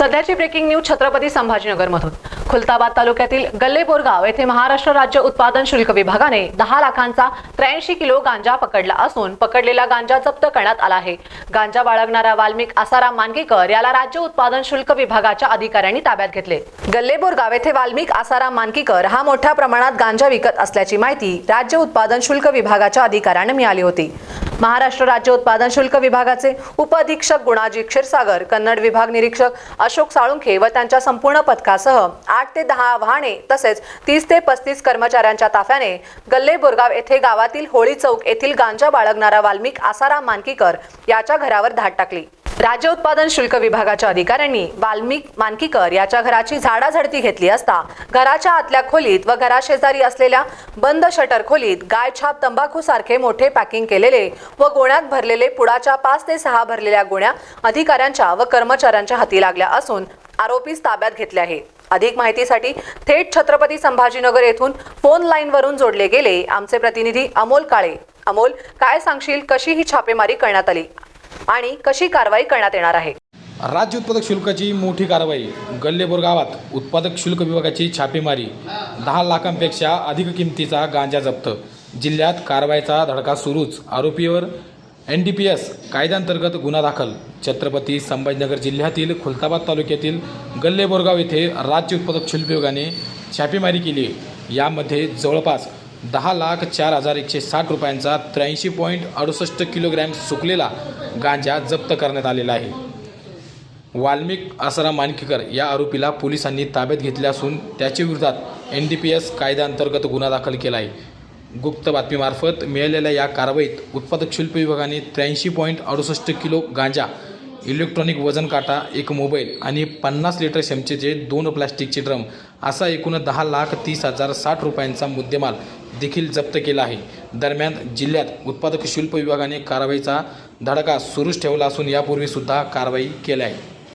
सध्याची breaking news Chhatrapati संभाजीनगरमधून. खुलताबाद तालुक्यातील गल्लेबोरगाव येथे महाराष्ट्र राज्य उत्पादन शुल्क विभागाने दहा लाखांचा त्र्याऐंशी किलो गांजा पकडला असून पकडलेला गांजा जप्त करण्यात आला आहे. गांजा बाळगणारा वाल्मिक आसाराम मानकीकर याला राज्य उत्पादन शुल्क विभागाच्या अधिकाऱ्यांनी ताब्यात घेतले. गल्लेबोरगाव येथे वाल्मिक आसाराम मानकीकर हा मोठ्या प्रमाणात गांजा विकत असल्याची माहिती राज्य उत्पादन शुल्क विभागाच्या अधिकाऱ्यांना मिळाली होती. महाराष्ट्र राज्य उत्पादन शुल्क विभागाचे उपअधीक्षक गुणाजी क्षीरसागर कन्नड विभाग निरीक्षक अशोक साळुंखे व त्यांच्या संपूर्ण पथकासह आठ ते दहा आव्हाने तसेच तीस ते पस्तीस कर्मचाऱ्यांच्या ताफ्याने गल्ले बोरगाव येथे गावातील होळी चौक येथील गांजा बाळगणारा वाल्मिक आसाराम मानकीकर याच्या घरावर धाड टाकली. राज्य उत्पादन शुल्क विभागाच्या अधिकाऱ्यांनी वाल्मिक मानकीकर याच्या घराची झाडाझडती घेतली असता घराच्या आतल्या खोलीत व घराशेजारी असलेल्या बंद शटर खोलीत गायछाप तंबाखू सारखे मोठे पॅकिंग केलेले व गोण्यात भरलेले पुडाच्या पाच ते सहा भरलेल्या गोण्या अधिकाऱ्यांच्या व कर्मचाऱ्यांच्या हाती लागल्या असून आरोपीस ताब्यात घेतले आहे. अधिक माहितीसाठी थेट छत्रपती संभाजीनगर येथून फोन लाईनवरून जोडले गेले. आमचे प्रतिनिधी अमोल काळे. अमोल काय सांगशील? कशी ही छापेमारी करण्यात आली? आणि कशी कारवाई करण्यात येणार आहे? राज्य उत्पादक शुल्काची मोठी कारवाई. गल्लेबोर गावात उत्पादक शुल्क विभागाची छापेमारी. दहा लाखांपेक्षा अधिक किमतीचा गांजा जप्त. जिल्ह्यात कारवाईचा धडका सुरूच. आरोपीवर एन डी पी एस कायद्यांतर्गत गुन्हा दाखल. छत्रपती संभाजीनगर जिल्ह्यातील खुलताबाद तालुक्यातील गल्लेबोरगाव येथे राज्य उत्पादक शुल्क विभागाने छापेमारी केली. यामध्ये जवळपास दहा लाख चार हजार एकशे साठ रुपयांचा त्र्याऐंशी पॉईंट अडुसष्ट किलोग्रॅम सुकलेला गांजा जप्त करण्यात आलेला आहे. वाल्मिक आसाराम मानकीकर या आरोपीला पोलिसांनी ताब्यात घेतले असून त्याच्या विरोधात एन डी पी एस कायद्याअंतर्गत गुन्हा दाखल केला आहे. गुप्त बातमीमार्फत मिळालेल्या या कारवाईत उत्पादक शुल्क विभागाने त्र्याऐंशी पॉईंट अडुसष्ट किलो गांजा इलेक्ट्रॉनिक वजन काटा एक मोबाईल आणि पन्नास लिटर क्षमतेचे दोन प्लास्टिकचे ड्रम असा एकूण दहा लाख तीस हजार साठ रुपयांचा मुद्देमाल देखील जप्त केला आहे. दरम्यान जिल्ह्यात उत्पादक शुल्क विभागाने कारवाईचा धडका सुरूच ठेवला असून यापूर्वीसुद्धा कारवाई केली आहे.